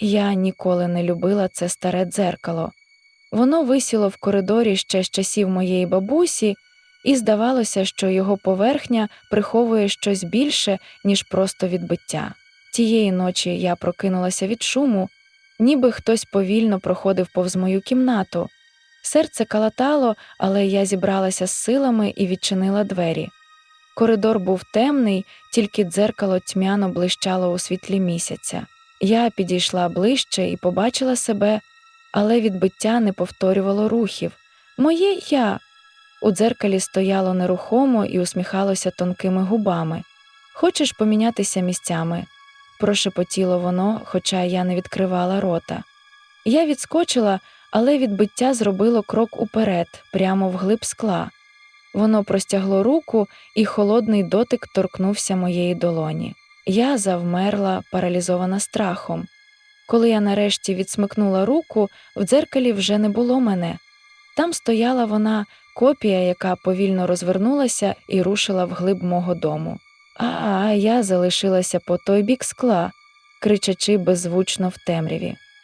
Я ніколи не любила це старе дзеркало. Воно висіло в коридорі ще з часів моєї бабусі, і здавалося, що його поверхня приховує щось більше, ніж просто відбиття. Тієї ночі я прокинулася від шуму, ніби хтось повільно проходив повз мою кімнату. Серце калатало, але я зібралася з силами і відчинила двері. Коридор був темний, тільки дзеркало тьмяно блищало у світлі місяця. Я підійшла ближче і побачила себе, але відбиття не повторювало рухів. Моє я. У дзеркалі стояло нерухомо і усміхалося тонкими губами. Хочеш помінятися місцями? прошепотіло воно, хоча я не відкривала рота. Я відскочила, але відбиття зробило крок уперед, прямо в глиб скла. Воно простягло руку, і холодний дотик торкнувся моєї долоні. Я завмерла, паралізована страхом. Коли я нарешті відсмикнула руку, в дзеркалі вже не було мене. Там стояла вона, копія, яка повільно розвернулася і рушила вглиб мого дому. А я залишилася по той бік скла, кричачи беззвучно в темряві.